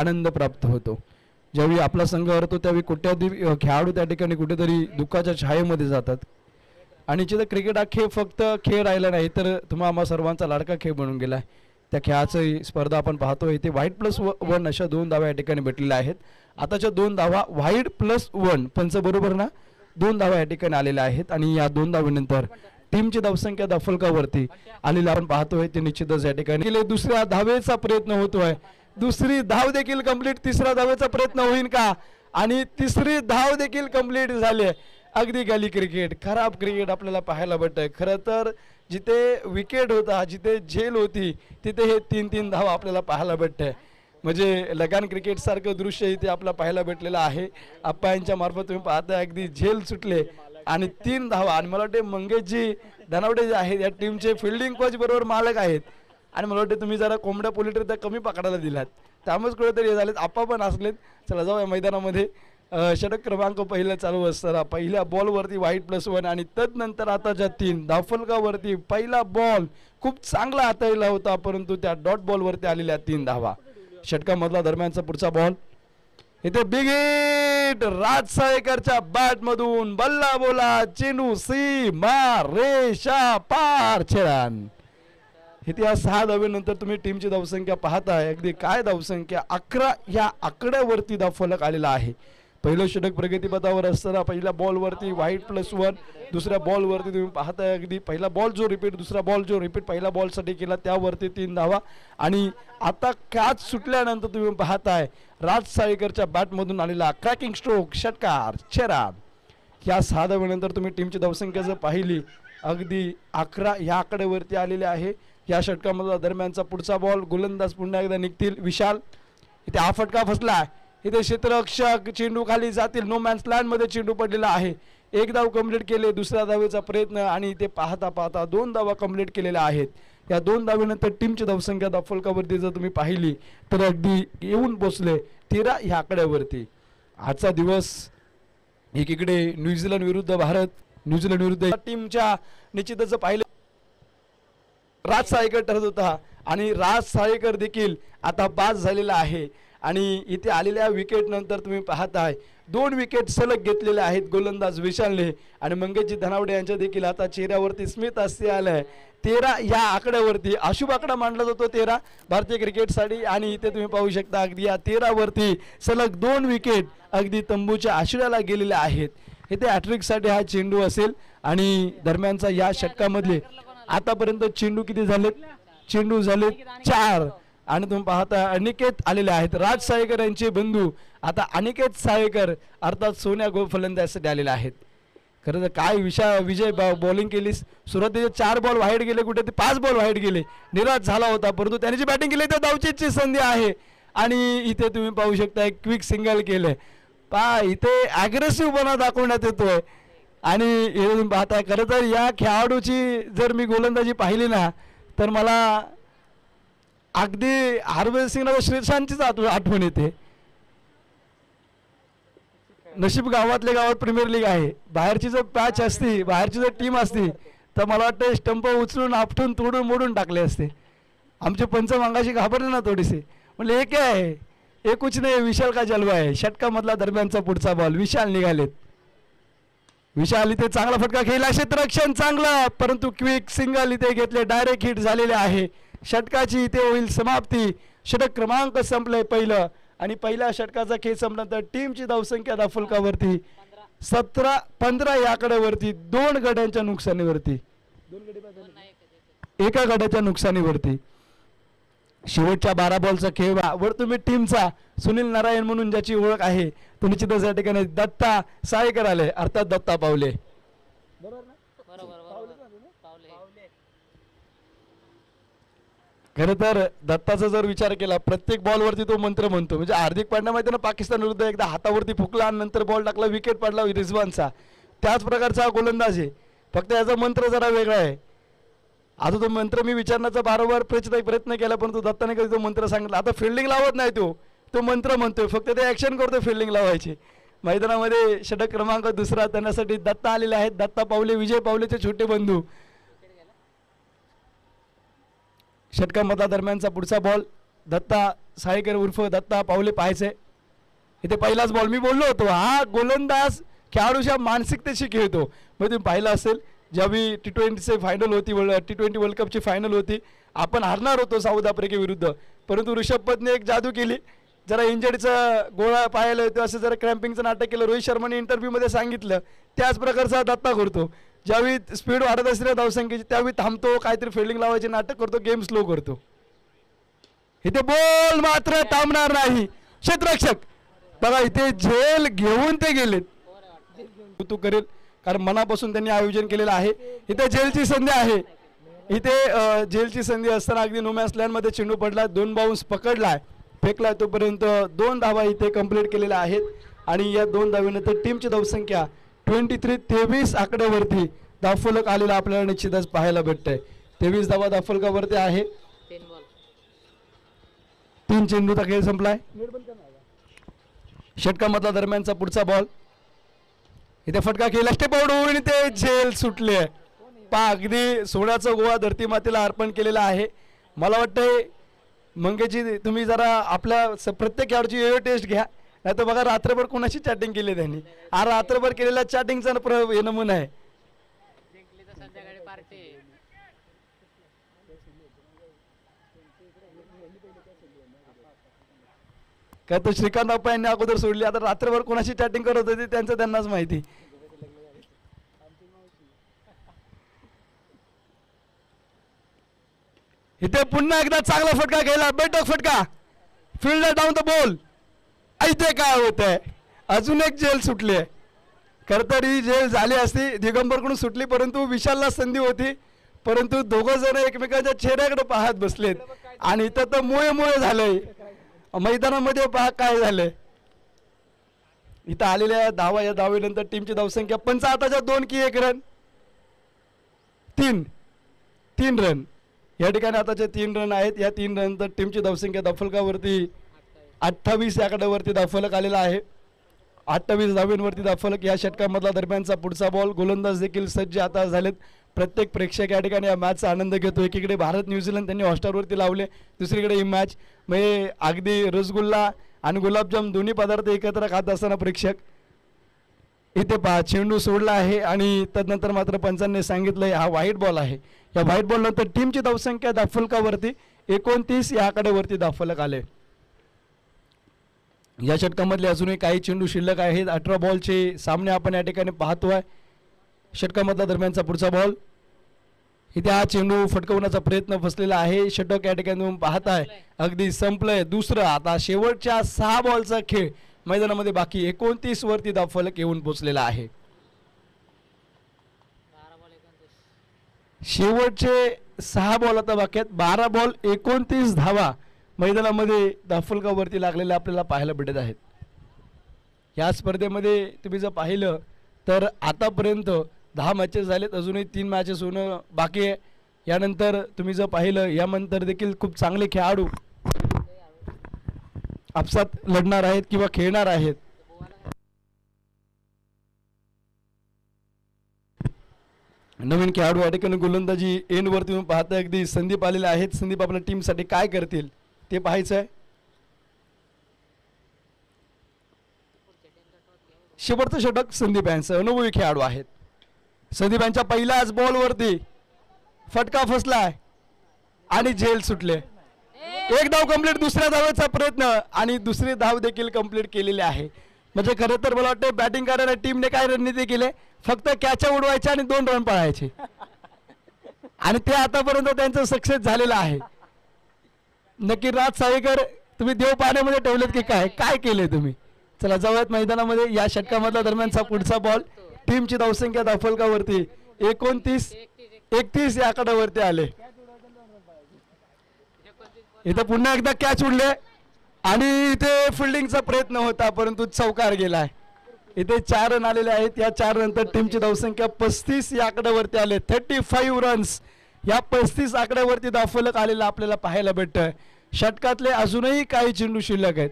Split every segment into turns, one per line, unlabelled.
आनंद प्राप्त होतो. ज्यावेळी आपला संघ हरतो त्यावेळी कोट्यावधी खेळाडू त्या ठिकाणी कुठेतरी दुःखाच्या छायेमध्ये जातात. आणि जिथं क्रिकेट हा खेळ फक्त खेळ राहिला नाही तर तुम्हा आम्हा सर्वांचा लाडका खेळ बनून गेला आहे. त्या खेळाची स्पर्धा आपण पाहतोय. ते व्हाईट प्लस वन अशा दोन धावा या ठिकाणी भेटलेल्या आहेत. आताच्या दोन धावा व्हाईट प्लस वन पंच बरोबर ना दोन धावा या ठिकाणी आलेल्या आहेत. आणि या दोन धावेनंतर टीमची धावसंख्या दफलकावरती आलेली आपण पाहतोय. ते निश्चितच या ठिकाणी गेले. दुसऱ्या धावेचा प्रयत्न होतोय. दुसरी धाव देखील कंप्लीट तिसऱ्या धावेचा प्रयत्न होईल का? आणि तिसरी धाव देखील कंप्लीट झाली. आहे. अगदी गली क्रिकेट खराब क्रिकेट आपल्याला पाहायला भेटतंय. खरं तर जिथे विकेट होता जिथे झेल होती तिथे हे तीन तीन धाव आपल्याला पाहायला भेटतंय. म्हणजे लगान क्रिकेट सारखं दृश्य इथे आपल्याला पाहायला भेटलेलं आहे. आप्पायांच्या मार्फत तुम्ही पाहताय अगदी झेल सुटले. आणि तीन धावा आणि मला वाटते मंगेशजी धनावडे जे आहेत या टीमचे फिल्डिंग कोच बरोबर मालक आहेत. आणि मला वाटतं तुम्ही जरा कोंबड्या पोलिटर त्या कमी पकडायला दिलात. त्यामुळेच कुठेतरी हे झालेत. आप्पा पण असलेत. चला जाऊ या मैदानामध्ये षटक क्रमांक पहिला चालू असताना पहिल्या बॉलवरती व्हाईट प्लस वन आणि तदनंतर आताच्या तीन. दाफलकावरती पहिला बॉल खूप चांगला हाताळला होता परंतु त्या डॉट बॉलवरती आलेल्या तीन धावा. षटकामधला दरम्यानचा पुढचा बॉल इथे बिग हिट राज बॅट मधून बल्ला बोला चेंडू सी मार रेषा पार छेडान इथे या सहा धावेनंतर तुम्ही टीमची धावसंख्या पाहताय. अगदी काय धावसंख्या? अकरा या आकड्यावरती धावफलक आलेला आहे. पहिलं षटक प्रगतीपथावर असताना पहिल्या बॉलवरती व्हाईट प्लस वन दुसऱ्या बॉलवरती तुम्ही पाहताय अगदी पहिला बॉल जो रिपीट दुसरा बॉल जो रिपीट पहिल्या बॉलसाठी केला त्यावरती तीन धावा. आणि आता कॅच सुटल्यानंतर तुम्ही पाहताय राज साळेकरच्या बॅटमधून आलेला क्रॅकिंग स्ट्रोक षटकार चेरा या सहा धावेनंतर तुम्ही टीमची धावसंख्या जर पाहिली अगदी अकरा या आकड्यावरती आलेले आहे. या षटकामधला दरम्यानचा पुढचा बॉल गोलंदाज पुन्हा एकदा निघतील. विशाल इथे हा फटका फसला. इथे क्षेत्ररक्षक चेंडू खाली जातील. नो मॅन्स लँडमध्ये चेंडू पडलेला आहे. एक धाव कंप्लीट केले दुसऱ्या धावेचा प्रयत्न आणि ते पाहता पाहता दोन धावा कंप्लीट केलेल्या आहेत. या दोन धावेनंतर टीमची धावसंख्या दाफलकावरती जर तुम्ही पाहिली तर अगदी येऊन पोचले तेरा ह्या आकड्यावरती. आजचा दिवस एकीकडे न्यूझीलंड विरुद्ध भारत न्यूझीलंड विरुद्ध टीमच्या निश्चितच पाहिलं राज साळेकर ठरत होता. आणि राज साळेकर देखील आता बाद झालेला आहे. आणि इथे आलेल्या विकेटनंतर तुम्ही पाहताय दोन विकेट सलग घेतलेले आहेत गोलंदाज विशालने. आणि मंगेशजी धनावडे यांच्या देखील आता चेहऱ्यावरती स्मित हास्य आहे तेरा या आकड्यावरती अशुभ आकडा मांडला जातो तेरा. भारतीय क्रिकेटसाठी आणि इथे तुम्ही पाहू शकता अगदी या तेरावरती सलग दोन विकेट अगदी तंबूच्या आशिड्याला गेलेल्या आहेत. इथे हॅट्रिकसाठी हा चेंडू असेल आणि दरम्यानचा या षटकामधले आतापर्यंत चेंडू किती झालेत? चेंडू झालेत चार. आणि तुम्ही पाहता अनिकेत आलेले आहेत. राज साळेकर यांचे बंधू. आता अनिकेत साळेकर अर्थात सोन्या गो फलंदाजसाठी आलेले आहेत. खरं तर काय विषा विजय बॉलिंग केलीस? सुरुवातीचे चार बॉल वाईट गेले कुठे ते पाच बॉल वाईट गेले. निराश झाला होता परंतु त्याने जी बॅटिंग केली तर धावचीची संधी आहे. आणि इथे तुम्ही पाहू शकता एक क्विक सिंगल केलं पा इथे अग्रेसिव्हपणा दाखवण्यात येतोय. आणि हे पाहताय खरं तर या खेळाडूची जर मी गोलंदाजी पाहिली ना तर मला अगदी हरभजन सिंगला श्रीशांतचीच आठ आठवण येते. नशीब गावातल्या गावात प्रीमियर लीग आहे. बाहेरची जर पॅच असती बाहेरची जर टीम असती तर मला वाटतं स्टंप उचलून आपटून तोडून मोडून टाकले असते. आमचे पंच मागाशी घाबरले ना थोडेसे म्हणजे हे काय आहे हे कुछ नाही विशाल का जलवा आहे? षटकामधला दरम्यानचा पुढचा बॉल विशाल निघालेत. विशाल इथे चांगला फटका खेळला. क्षेत्ररक्षण चांगलं परंतु क्विक सिंगल इथे घेतले. डायरेक्ट हिट झालेले आहे. षटकाची इथे होईल समाप्ती. षटक क्रमांक संपलंय पहिलं. आणि पहिल्या षटकाचा खेळ संपल्यानंतर टीमची धावसंख्या दाफलकावरती सतरा पंधरा या आकड्यावरती दोन गड्यांच्या नुकसानीवरती. एका गड्याच्या नुकसानीवरती. शेवटच्या बारा बॉलचा खेळ वा- वर तुम्ही टीमचा सुनील नारायण म्हणून ज्याची ओळख आहे तो निश्चितच या ठिकाणी दत्ता साळेकर आले. अर्थात दत्ता पावले. खरं तर दत्ताचा जर विचार केला प्रत्येक बॉलवरती तो मंत्र म्हणतो. म्हणजे हार्दिक पांड्या माहिती ना पाकिस्तान विरुद्ध एकदा हातावरती फुकला आणि नंतर बॉल टाकला विकेट पडला रिझवानचा त्याच प्रकारचा हा गोलंदाज आहे. फक्त याचा मंत्र जरा वेगळा आहे. आता तो मंत्र मी विचारण्याचा वारंवार प्रयत्न प्रयत्न केला परंतु दत्ताने कधी तो मंत्र सांगितला. आता फिल्डिंग लावत नाही तो. तो मंत्र म्हणतोय. फक्त ते ऍक्शन करतोय फिल्डिंग लावायची. मैदानामध्ये षटक क्रमांक दुसरा त्यांच्यासाठी दत्ता आलेले आहेत. दत्ता पावले विजय पावलेचे छोटे बंधू. षटकामधला दरम्यानचा पुढचा बॉल दत्ता साळेकर उर्फ दत्ता पावले पाहायचे. इथे पहिलाच बॉल मी बोललो होतो हा गोलंदाज खेळाडूच्या मानसिकतेशी खेळतो. मग तुम्ही पाहिलं असेल ज्यावेळी टी ट्वेंटीचे फायनल होती वर्ल्ड टी ट्वेंटी वर्ल्ड कपची फायनल होती आपण हारणार होतो साऊथ आफ्रिकेविरुद्ध परंतु ऋषभ पंतने एक जादू केली. जरा इंजरीचं गोळा पाहायला येतो असं जरा क्रॅम्पिंगचं नाटक केलं. रोहित शर्माने इंटरव्ह्यूमध्ये सांगितलं. त्याच प्रकारचा दत्ता करतो. ज्यावेळी स्पीड वाढत असते ना धावसंख्येची त्यावेळी थांबतो काहीतरी फिल्डिंग लावायचे नाटक करतो गेम स्लो करतो. इथे बॉल मात्र थांबणार नाही. क्षेत्ररक्षक बघा इथे झेल घेऊन ते गेलेत. तू करेल. कारण मनापासून त्यांनी आयोजन केलेलं आहे. इथे जेलची संधी आहे. इथे जेलची संधी असताना अगदी नोमॅसमध्ये चेंडू पडला दोन बाउन्स पकडलाय. फेकलाय तोपर्यंत दोन धावा इथे कंप्लीट केलेल्या आहेत. आणि या दोन धावेनंतर टीमची धावसंख्या ट्वेंटी थ्री तेवीस आकड्यावरती धावफलक आलेला आपल्याला निश्चितच पाहायला भेटतंय. तेवीस धावा धावफलकावरती आहे.
तीन
चेंडूचा खेळ संपलाय. षटकामधला दरम्यानचा पुढचा बॉल इथे फटका केला. ते आउट होऊन ते झेल सुटले. पा अगदी सोन्याचा गोवा धरती मातेला अर्पण केलेला आहे. मला वाटतंय मंगेची तुम्ही जरा आपल्या स- प्रत्येक खेळाडूची वेगळी टेस्ट घ्या. नाही तर बघा रात्रभर कोणाशी चॅटिंग केली त्यांनी. हा रात्रभर केलेल्या चॅटिंगचा प्र हे नमुना आहे
जिंकली तर संध्याकाळी पार्टी
काय तर श्रीकांत अप्पा यांनी अगोदर सोडली. आता रात्रभर कोणाशी चॅटिंग करत होते त्यांचं त्यांनाच माहिती. इथे पुन्हा एकदा चांगला फटका घ्यायला. बैठक फटका. फिल्डर डाऊन द बॉल ऐते काय होत आहे अजून एक जेल सुटली आहे. खरं तर ही जेल झाली असती. दिगंबरकडून सुटली परंतु विशालला संधी होती. परंतु दोघं जण एकमेकांच्या चेहऱ्याकडे पाहत बसलेत. आणि इथं तर मुळे मुळे झालंय. मैदानामध्ये पहा काय झालंय. इथं आलेल्या धावा या धावेनंतर टीमची धावसंख्या पंचाहत्ताच्या दोन की एक रन तीन. तीन रन या ठिकाणी आताचे तीन रन आहेत. या तीन रन तर टीमची धावसंख्या दफलकावरती अठ्ठावीस या आकड्यावरती आलेला आहे. अठ्ठावीस धावेंवरती दाफलक या षटकामधला दरम्यानचा पुढचा बॉल गोलंदाज देखील सज्ज आता झालेत. प्रत्येक प्रेक्षक या ठिकाणी या मॅचचा आनंद घेतो एकीकडे भारत न्यूझीलंड त्यांनी हॉटस्टारवरती लावले. दुसरीकडे ही मॅच म्हणजे अगदी रसगुल्ला आणि गुलाबजाम दोन्ही पदार्थ एकत्र खात असताना प्रेक्षक इथे पहा चेंडू सोडला आहे आणि तदनंतर मात्र पंचांनी सांगितलंय हा व्हाईट बॉल आहे. या व्हाईट बॉल नंतर टीमची धावसंख्या दाफलकावरती एकोणतीस या वरती दाफलक आले. या षटकामधले अजूनही काही चेंडू शिल्लक आहेत. अठरा बॉलचे सामने आपण या ठिकाणी पाहतोय. षटकामधला दरम्यानचा पुढचा बॉल इथे हा चेंडू फटकवण्याचा प्रयत्न फसलेला आहे. षटक या ठिकाणी पाहत पाहताय. अगदी संपलंय. दुसरं आता शेवटच्या सहा बॉलचा खेळ. मैदानामध्ये बाकी एकोणतीस वरती फलक येऊन पोचलेला आहे. शेवटचे सहा बॉल आता बाकी आहेत. बारा बॉल एकोणतीस धावा. मैदानामध्ये दाफलकावरती लागलेल्या आपल्याला पाहायला भेटत आहेत. या स्पर्धेमध्ये तुम्ही जर पाहिलं तर आतापर्यंत दहा मॅचेस झालेत अजूनही तीन मॅचेस होणं बाकी आहे. यानंतर तुम्ही जर पाहिलं यानंतर देखील खूप चांगले खेळाडू आपसात लढणार आहेत किंवा खेळणार आहेत. नवीन खेळाडू या ठिकाणी गोलंदाजी एंडवरती तुम्ही पाहता अगदी संदीप आलेले आहेत. संदीप आपल्या टीमसाठी काय करतील ते पाहायचं आहे शेवटचं षटक संदीप यांचं अनुभवी खेळाडू आहेत. संदीप यांच्या पहिल्याच बॉलवरती फटका फसलाय आणि झेल सुटले. एक धाव कंप्लीट दुसऱ्या धावेचा प्रयत्न आणि दुसरी धाव देखील कंप्लीट केलेली आहे. म्हणजे खरं तर मला वाटतं बॅटिंग करणाऱ्या टीमने काय रणनीती केली? फक्त कॅच उडवायच्या आणि दोन रन पळायचे. आणि ते आतापर्यंत त्यांचं सक्सेस झालेलं आहे. नक्की राज साळेकर तुम्ही देव पाण्यामध्ये ठेवलेत की काय? काय केले तुम्ही? चला जाऊयात मैदानामध्ये या षटकामधला दरम्यानचा पुढचा बॉल टीमची धावसंख्या दाफलकावरती एकोणतीस एकतीस या आकड्यावरती आले. इथं पुन्हा एकदा कॅच उडले आणि इथे फिल्डिंगचा प्रयत्न होता परंतु चौकार गेलाय. इथे चार रन आलेले आहेत. या चार नंतर टीमची धावसंख्या पस्तीस या आकड्यावरती आले. थर्टी फाईव्ह रन्स या पस्तीस आकड्यावरती दाफलक आलेला आपल्याला पाहायला भेटतंय. षटकातले अजूनही काही चेंडू शिल्लक आहेत.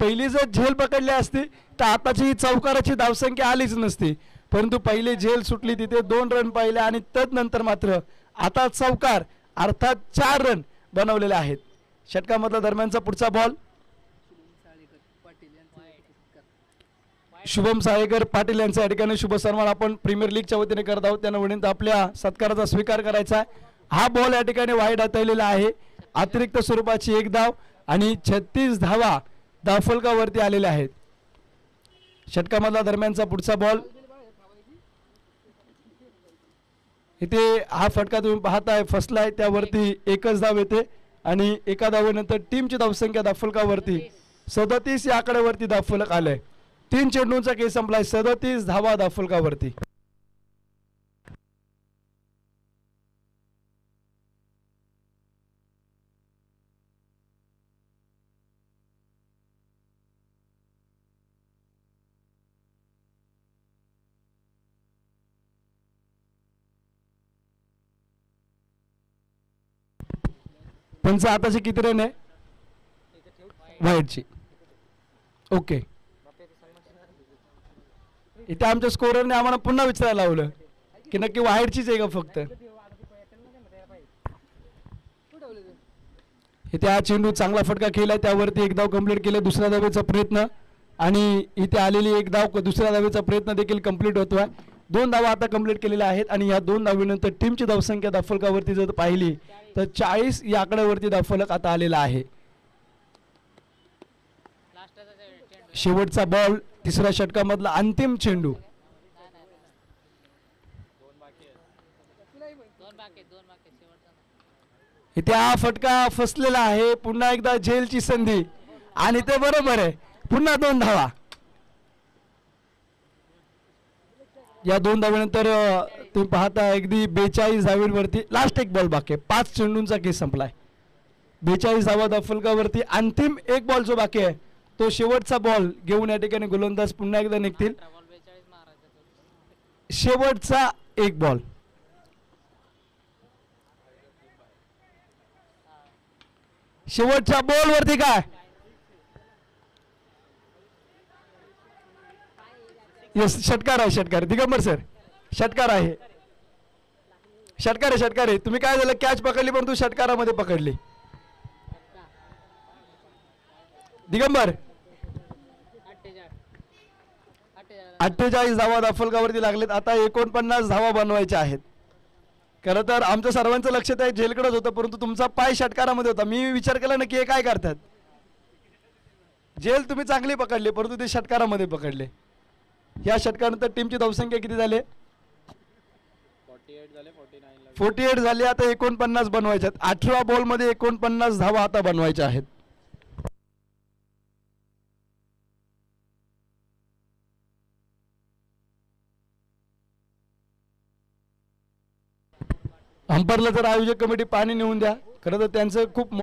पहिली जर झेल पकडली असती तर आताची चौकाराची धावसंख्या आलीच नसती. परंतु पहिली झेल सुटली तिथे दोन रन पाहिले आणि तदनंतर मात्र आता चौकार अर्थात चार रन बनवलेले आहेत. षटकामधला दरम्यानचा पुढचा बॉल शुभम साळेकर पाटील यांच्या या ठिकाणी शुभ सन्मान. आपण प्रीमियर लीगच्या वतीने करत आहोत. त्यांना विनंती आपल्या सत्काराचा स्वीकार करायचा आहे. हा बॉल या ठिकाणी वाईट हाताळलेला आहे. अतिरिक्त स्वरूपाची एक धाव आणि छत्तीस धावा दाफलकावरती आलेल्या आहेत. षटकामधला दरम्यानचा पुढचा बॉल इथे हा फटका तुम्ही पाहताय फसलाय त्यावरती एकच धाव येते आणि एका धावेनंतर टीमची धावसंख्या धावफलकावरती सदतीस या आकड्यावरती धावफलक आलंय. तीन चेंडूंचा केस संपलाय सदतीस धावा धावफलकावरती पंच आताचे किती रन आहे? वाईटची. ओके. इथे आमच्या स्कोररने आम्हाला पुन्हा विचारायला लावलं की नक्की वाईटचीच आहे का फक्त? इथे हा चेंडू चांगला फटका केलाय त्यावरती एक धाव कंप्लीट केले दुसऱ्या धावेचा प्रयत्न. आणि इथे आलेली एक धाव दुसऱ्या धावेचा प्रयत्न देखील कंप्लीट आहे दोन धावा आता कंप्लीट केलेल्या आहेत आणि या दोन धावीनंतर टीमची धावसंख्या दाफलकावरती जर पाहिली तर चाळीस या आकड्यावरती दाफलक आता आलेला आहे. शेवटचा बॉल तिसऱ्या षटकामधला अंतिम चेंडू.
त्या
इथे हा फटका फसलेला आहे. पुन्हा एकदा झेलची संधी. आणि ते बरोबर आहे. पुन्हा दोन धावा. या दोन धाव्यानंतर तुम्ही पाहता अगदी बेचाळीस धावींवरती लास्ट एक बॉल बाकी आहे. पाच चेंडूंचा केस संपलाय. बेचाळीस धावा दफलकावरती अंतिम एक बॉल जो बाकी आहे तो शेवटचा बॉल घेऊन या ठिकाणी गोलंदाज पुन्हा एकदा निघतील. शेवटचा एक बॉल शेवटच्या बॉल वरती काय? येस षटकार आहे षटकार. दिगंबर सर षटकार आहे. षटकार आहे षटकार आहे. तुम्ही काय झालं? कॅच पकडली परंतु षटकारामध्ये पकडली. दिगंबर.
अठ्ठेचाळीस
धावा दाफलकावरती लागलेत. आता एकोणपन्नास धावा बनवायच्या आहेत. खरं तर आमचं सर्वांचं लक्ष त्या जेलकडेच होतं परंतु तुमचा पाय षटकारामध्ये होता. मी विचार केला ना की हे काय करतात? जेल तुम्ही चांगली पकडली परंतु ते षटकारामध्ये पकडले. या षटकानंतर टीमची धावसंख्या किती झाले? फोर्टी एट झाली आता एकोणपन्नास बनवायच्या आहेत अठरा बॉलमध्ये एकोणपन्नास धावा आता बनवायच्या आहेत. अंपरला जर आयोजक कमिटी पाणी नेऊन द्या खरं तर त्यांचं खूप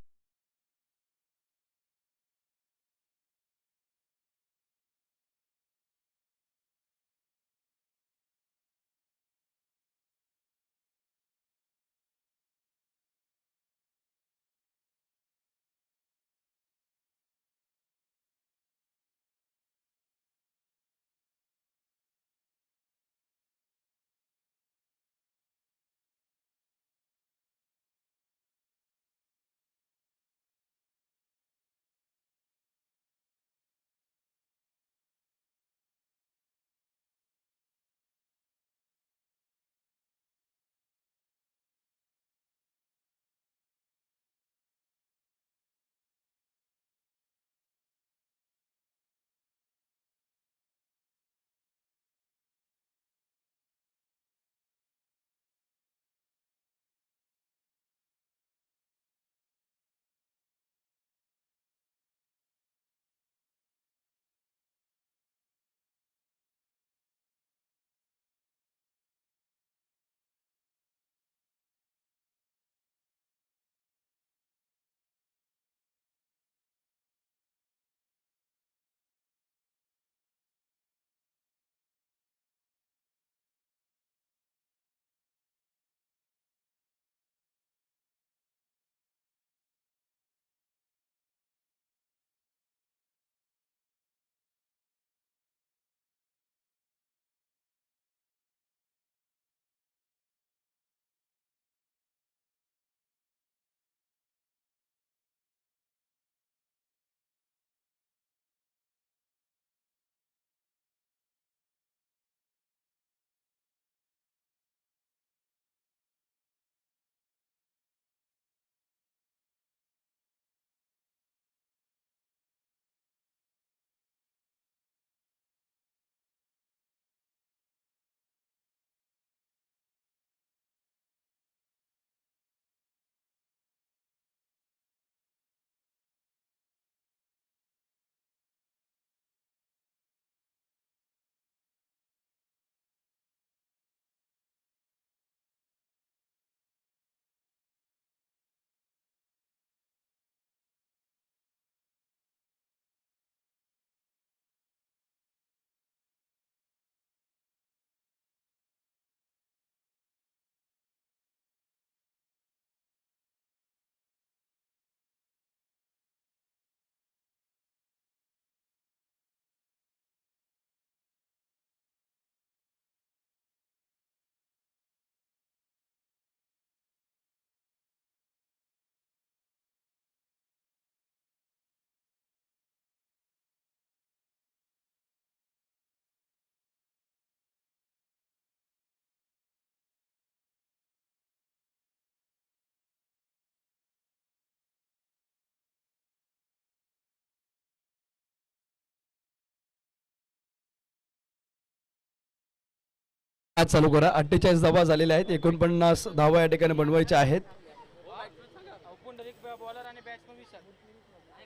आज चालू करा. अठ्ठेचाळीस धावा झालेल्या आहेत. एकोणपन्नास धावा या ठिकाणी बनवायच्या आहेत.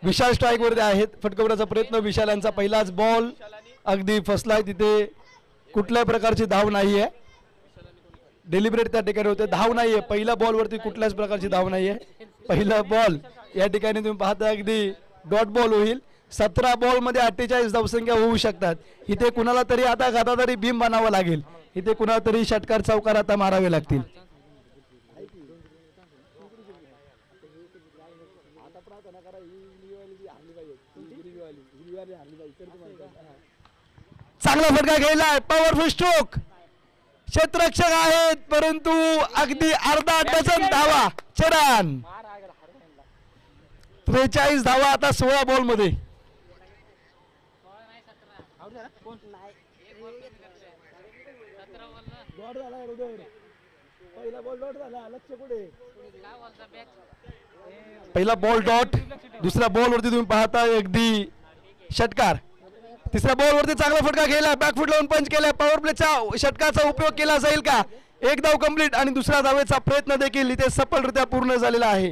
विशाल स्ट्राईक वरती आहेत. फटकवण्याचा प्रयत्न. विशाल यांचा पहिलाच बॉल अगदी फसलाय तिथे कुठल्याही प्रकारची धाव नाही आहे डेलिब्रेट त्या ठिकाणी होते. धाव नाहीये. पहिल्या बॉल वरती कुठल्याच प्रकारची धाव नाहीये. पहिला बॉल या ठिकाणी तुम्ही पाहता अगदी डॉट बॉल होईल. सतरा बॉलमध्ये अठ्ठेचाळीस धावसंख्या होऊ शकतात. इथे कुणाला तरी आता घातातरी बिंब भीम बनावं लागेल. इथे कुणाला तरी षटकार चौकार आता मारावे लागतील. चांगला फटका घ्यायलाय पॉवरफुल स्ट्रोक क्षेत्रक्षक आहेत परंतु अगदी अर्धा डझन धावा. चरण. त्रेचाळीस धावा आता सोळा बॉलमध्ये
सतरा बोल
पहिला बॉल डॉट दुसऱ्या बॉल वरती तुम्ही पाहता अगदी षटकार. तिसऱ्या बॉल वरती चांगला फटका गेला बॅकफुट लावून पंच केला पॉवर प्लेचा षटकाचा उपयोग केला जाईल का? एक धाव कंप्लीट आणि दुसऱ्या धावेचा प्रयत्न देखील इथे सफलरित्या पूर्ण झालेला आहे.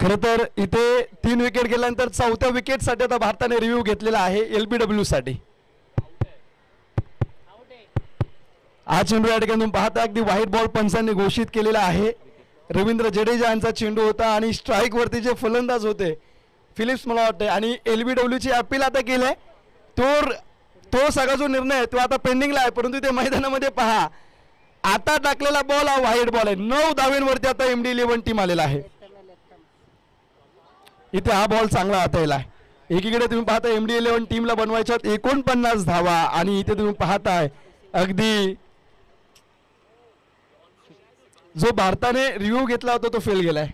खर तर इथे तीन विकेट गेल्यानंतर चौथ्या विकेटसाठी आता भारताने रिव्ह्यू घेतलेला आहे एलबीडब्ल्यू साठी हा चेंडू या ठिकाणी पाहता अगदी व्हाईट बॉल पंचांनी घोषित केलेला आहे. रवींद्र जडेजा यांचा चेंडू होता आणि स्ट्राईक वरती जे फलंदाज होते फिलिप्स मला वाटते आणि एलबीडब्ल्यू ची अपील आता केलंय तो तो सगळा जो निर्णय आहे तो आता पेंडिंगला आहे परंतु ते मैदानामध्ये पहा. आता टाकलेला बॉल हा व्हाईट बॉल आहे. नऊ धावेंवरती आता एमडी इलेव्हन टीम आलेला आहे. इथे हा बॉल चांगला हातायला. आहे एकीकडे तुम्ही पाहता एम डी इलेव्हन टीमला बनवायच्या एकोणपन्नास धावा आणि इथे तुम्ही पाहताय अगदी जो भारताने रिव्ह्यू घेतला होता तो फेल गेलाय.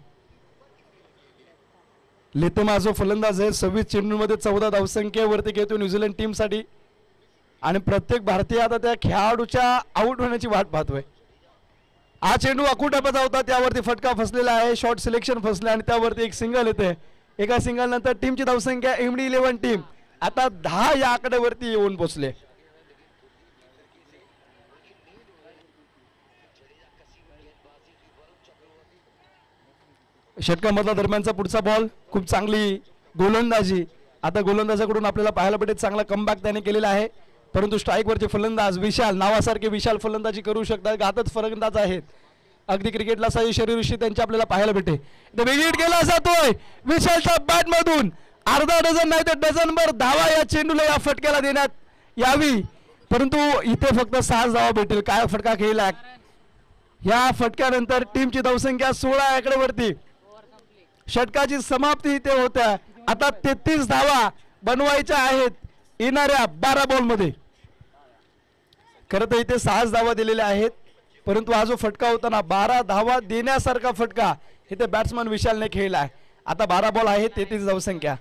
लेतेमा जो फलंदाज आहे. सव्वीस चेंडूमध्ये चौदा धावसंख्येवरती घेतो न्यूझीलंड टीमसाठी आणि प्रत्येक भारतीय आता त्या खेळाडूच्या आउट होण्याची वाट पाहतोय. हा चेंडू अकुटापाचा होता. त्यावरती फटका फसलेला आहे. शॉर्ट सिलेक्शन फसले आणि त्यावरती एक सिंगल येते. एका सिंगल नंतर टीमची धावसंख्या एमडी इलेव्हन टीम आता दहा या आकड्यावरती येऊन पोहोचले षटकामधला दरम्यानचा पुढचा बॉल खूप चांगली गोलंदाजी. आता गोलंदाजाकडून आपल्याला पाहायला भेटेल चांगला कमबॅक त्याने केलेला आहे. परंतु स्ट्राईकवरचे फलंदाज विशाल नावासारखे विशाल फलंदाजी करू शकतात घातच फलंदाज आहेत. अगदी क्रिकेटला सही शरीरविषयी त्यांच्या आपल्याला पाहायला भेटे विकेट गेला जातोय. विशालच्या बॅट मधून. अर्धा डझन नाही तर डझनभर धावा या चेंडूला या फटक्याला देण्यात यावी. परंतु इथे फक्त सहाच धावा भेटेल काय फटका खेळला? या फटक्यानंतर टीमची धावसंख्या सोळा आकड्यावरती. षटकाची समाप्ती इथे होत्या. आता तेहतीस धावा बनवायच्या आहेत येणाऱ्या बारा बॉलमध्ये. खरं तर इथे सहाच धावा दिलेल्या आहेत. परंतु हा जो फटका होता ना बारा धावा देण्यासारखा फटका इथे बॅट्समन विशालने खेळला आहे. आता बारा बॉल आहेत तेहतीस धावसंख्या.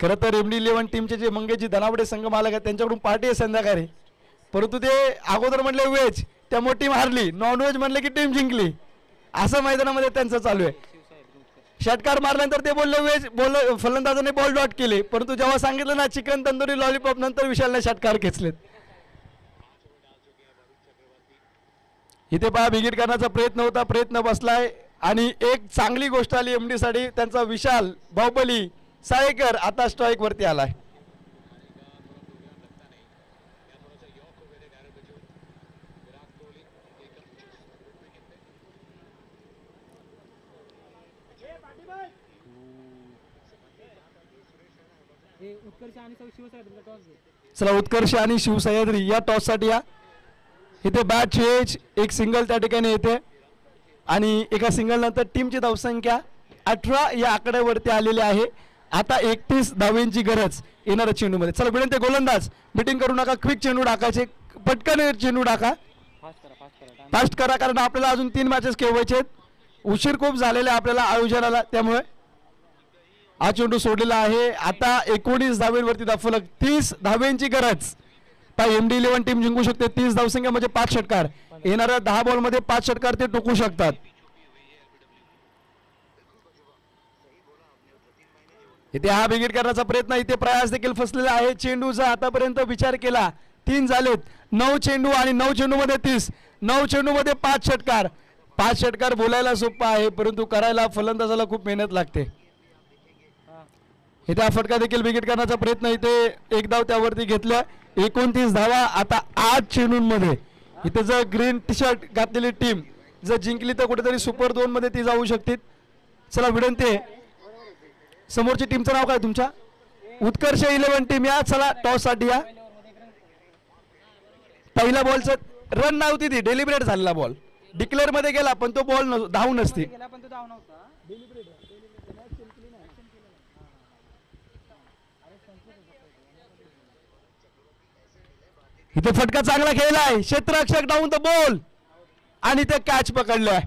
खरं तर एमडी इलेव्हन टीमचे जे मंगेजी धनावडे संघ मालक आहेत त्यांच्याकडून पार्टी आहे संध्याकाळी. परंतु ते अगोदर म्हणले व्हेज त्यामुळे टीम हारली नॉनव्हेज म्हणले की टीम जिंकली. असं मैदानामध्ये त्यांचं चालू आहे. षटकार मारल्यानंतर ते बोलले वेज. बोल फलंदाजाने बॉल डॉट केले. परंतु जेव्हा सांगितलं ना चिकन तंदुरी लॉलीपॉप नंतर विशालने षटकार खेचलेत. इथे पहा बिगिट करण्याचा प्रयत्न होता प्रयत्न बसलाय. आणि एक चांगली गोष्ट आली एमडी साठी त्यांचा विशाल बाहुबली सायकर आता स्ट्राईक वरती आलाय. चला उत्कर्ष आणि शिवसह्याद्री या टॉससाठी या. इथे बॅट चेंज एक सिंगल त्या ठिकाणी येते. आणि एका सिंगल नंतर टीमची धावसंख्या अठरा या आकड्यावरती आलेली आहे. आता एकतीस धावेंची गरज येणाऱ्या चेंडूमध्ये. चला विनंती गोलंदाज मिटिंग करू नका क्विक चेंडू टाकायचे पटकन चेंडू टाका.
फास्ट करा
कारण आपल्याला अजून तीन मॅचेस खेळवायचे उशीर खूप झालेला आहे आपल्याला आयोजनाला त्यामुळे हा चेंडू सोडलेला आहे. आता एकोणीस धावेंवरती दाखवलं तीस धावेंची गरज. एम डी इलेव्हन टीम जिंकू शकते तीस धावसंख्या म्हणजे पाच षटकार. येणाऱ्या दहा बॉलमध्ये पाच षटकार ते टोकू शकतात. इथे हा बिगिट करण्याचा प्रयत्न इथे प्रयास देखील फसलेला आहे. चेंडूचा आतापर्यंत विचार केला. तीन झालेत. नऊ चेंडू आणि नऊ चेंडू मध्ये तीस. नऊ चेंडू मध्ये पाच षटकार. पाच षटकार बोलायला सोपं आहे परंतु करायला फलंदाजाला खूप मेहनत लागते. इथे हा फटका देखील विकेट करण्याचा प्रयत्न इथे एक धाव त्यावरती घेतल्या. एकोणतीस धावा आता आठ चेंडूंमध्ये इथे जर ग्रीन टी शर्ट घातलेली टीम जर जिंकली तर कुठेतरी सुपर दोन मध्ये ती जाऊ शकते चला विनंती आहे. समोरची टीमचं नाव काय तुमच्या? उत्कर्ष इलेव्हन टीम या. चला टॉससाठी या पहिल्या बॉलचं रन नव्हती ती. डेलिब्रेट झालेला बॉल डिक्लेअरमध्ये गेला पण तो बॉल धाव नसती
गेला पण तो धाव नव्हता
इथे फटका चांगला खेळलाय. क्षेत्ररक्षक डाऊन द बॉल. आणि ते कॅच पकडलाय.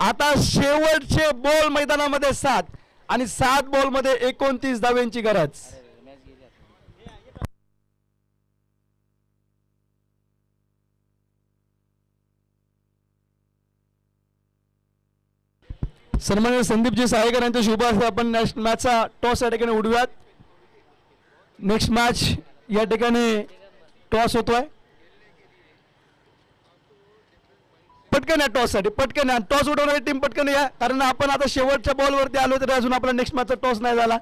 आता शेवटचे बॉल मैदानामध्ये सात. आणि सात बॉलमध्ये एकोणतीस धाव्यांची गरज. सन्मान्य संदीपजी साहेकर यांच्या शुभ आपण नेक्स्ट मॅचचा टॉस या ठिकाणी उडूयात नेक्स्ट मॅच या ठिकाणी टॉस होतोय. पटकन या टॉससाठी पटकन या. टॉस उडवणारी टीम पटकन या. कारण आपण आता शेवटच्या बॉल वरती आलो तरी अजून आपला नेक्स्ट मॅचचा टॉस नाही झाला.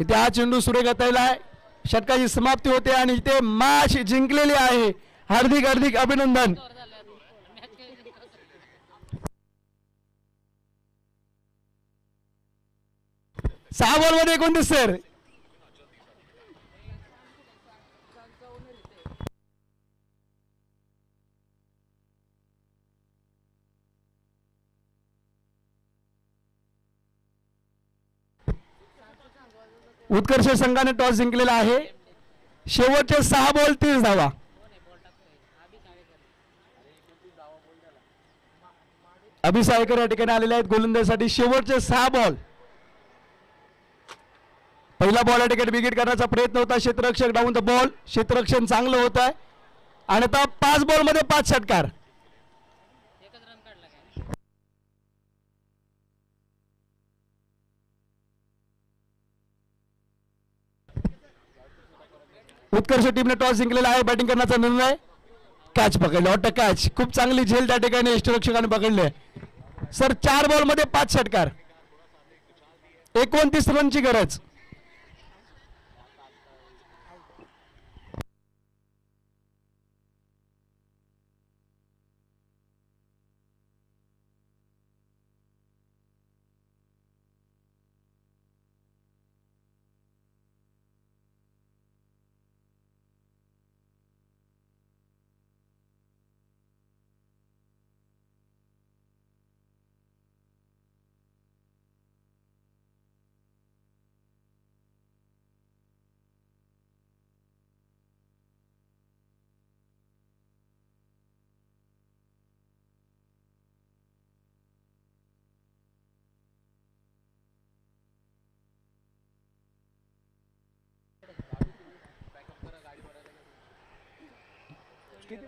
इथे हा चेंडू सुरेख आहे. षटकाची समाप्ती होते आणि इथे मॅच जिंकलेली आहे. हार्दिक हार्दिक अभिनंदन. सहा बॉलमध्ये एकोणतीस सर? उत्कर्ष संघाने टॉस जिंकलेला आहे. शेवटचे सहा बॉल तीस धावा. अभिसायकर या ठिकाणी आलेले आहेत. गोलंदाजीसाठी शेवटचे सहा बॉल पहिला बॉल या ठिकाणी विकेट करण्याचा प्रयत्न होता. क्षेत्ररक्षक डाऊन द बॉल क्षेत्ररक्षण चांगलं होत आहे. आणि आता पाच बॉलमध्ये पाच षटकार. उत्कर्ष टीमने टॉस जिंकलेला आहे. बॅटिंग करण्याचा निर्णय. कॅच पकडले. ऑट कॅच खूप चांगली झेल त्या ठिकाणी यष्टीरक्षकाने पकडले. सर चार बॉलमध्ये पाच षटकार. एकोणतीस रनची गरज.
आता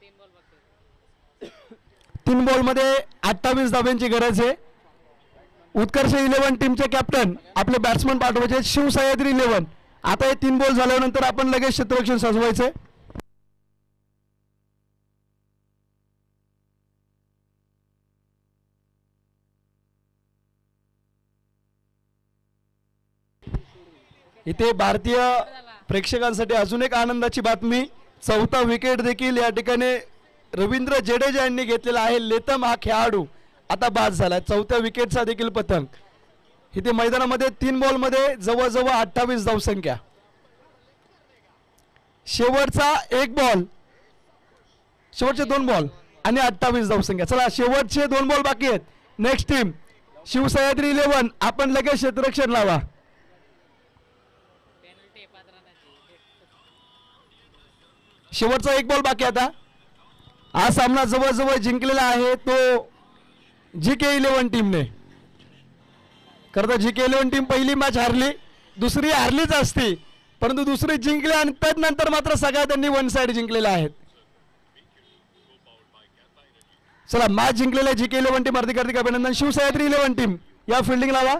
तीन बॉल बघते
तीन बॉलमध्ये अठ्ठावीस धाब्यांची गरज आहे. उत्कर्ष इलेव्हन टीमचे कॅप्टन आपले बॅट्समन पाठवायचे शिवसह्याद्री इलेव्हन. आता हे तीन बॉल झाल्यानंतर आपण लगेच क्षेत्ररक्षण सजवायचे इथे भारतीय प्रेक्षकांसाठी अजून एक आनंदाची बातमी. चौथा विकेट देखील या ठिकाणी रवींद्र जडेजा यांनी घेतलेला आहे. लेतम हा खेळाडू आता बाद झाला चौथ्या विकेटचा देखील पतंग. इथे मैदानामध्ये तीन बॉलमध्ये जवळजवळ अठ्ठावीस धावसंख्या शेवटचा एक बॉल शेवटचे दोन बॉल आणि अठ्ठावीस धावसंख्या चला शेवटचे दोन बॉल बाकी आहेत. नेक्स्ट टीम शिवसह्याद्री इलेव्हन आपण लगेच क्षेत्ररक्षण लावा
पेनल्टी पाच रनाची
शेवटचा एक बॉल बाकी आता. हा सामना जवळजवळ जिंकलेला आहे तो जी के इलेव्हन टीमने खरं तर जी के इलेव्हन टीम पहिली मॅच हारली दुसरी हारलीच असती परंतु दुसरी जिंकली आणि त्यानंतर मात्र सगळ्या त्यांनी वन साइड जिंकलेल्या आहेत. चला मॅच जिंकलेल्या जी के इलेव्हन टीम हार्दिक हार्दिक अभिनंदन. शिवसह्याद्री इलेव्हन टीम या फिल्डिंग लावा.